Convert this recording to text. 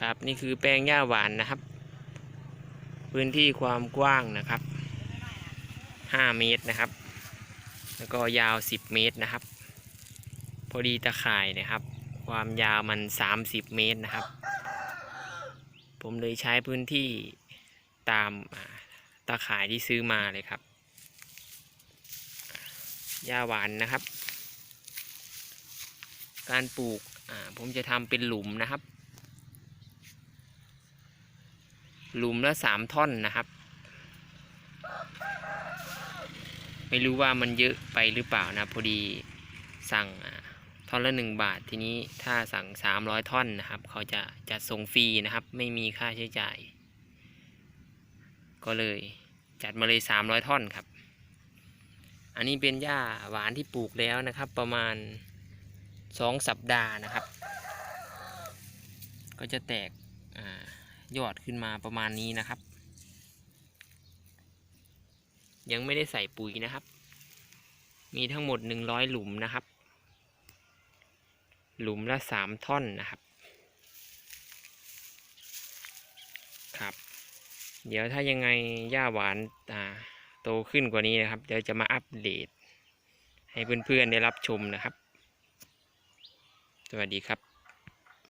ครับนี่คือแปลงหญ้าหวานนะครับ พื้นที่ความกว้างนะครับ 5 เมตรนะครับ แล้วก็ยาว 10 เมตรนะครับ พอดีตะข่ายนะครับ ความยาวมัน 30 เมตรนะครับ ผมเลยใช้พื้นที่ตามอ่าตะข่ายที่ซื้อมาเลยครับหญ้าหวานนะครับ การปลูกผมจะทำเป็นหลุมนะครับ หลุมละสามท่อนนะครับ ไม่รู้ว่ามันเยอะไปหรือเปล่านะพอดีสั่งท่อนละหนึ่งบาท ทีนี้ถ้าสั่งสามร้อยท่อนนะครับ เขาจะจัดส่งฟรีนะครับ ไม่มีค่าใช้จ่าย ก็เลยจัดมาเลยสามร้อยท่อนครับ อันนี้เป็นหญ้าหวานที่ปลูกแล้วนะครับ ประมาณสองสัปดาห์นะครับ ก็จะแตก ยอดขึ้นมาประมาณนี้นะครับ ยังไม่ได้ใส่ปุ๋ยนะครับ มีทั้งหมดหนึ่งร้อยหลุมนะครับ หลุมละสามท่อนนะครับ ครับ เดี๋ยวถ้ายังไงหญ้าหวานอ่าโตขึ้นกว่านี้นะครับ เดี๋ยวจะมาอัปเดต ให้เพื่อนๆได้รับชมนะครับ สวัสดีครับ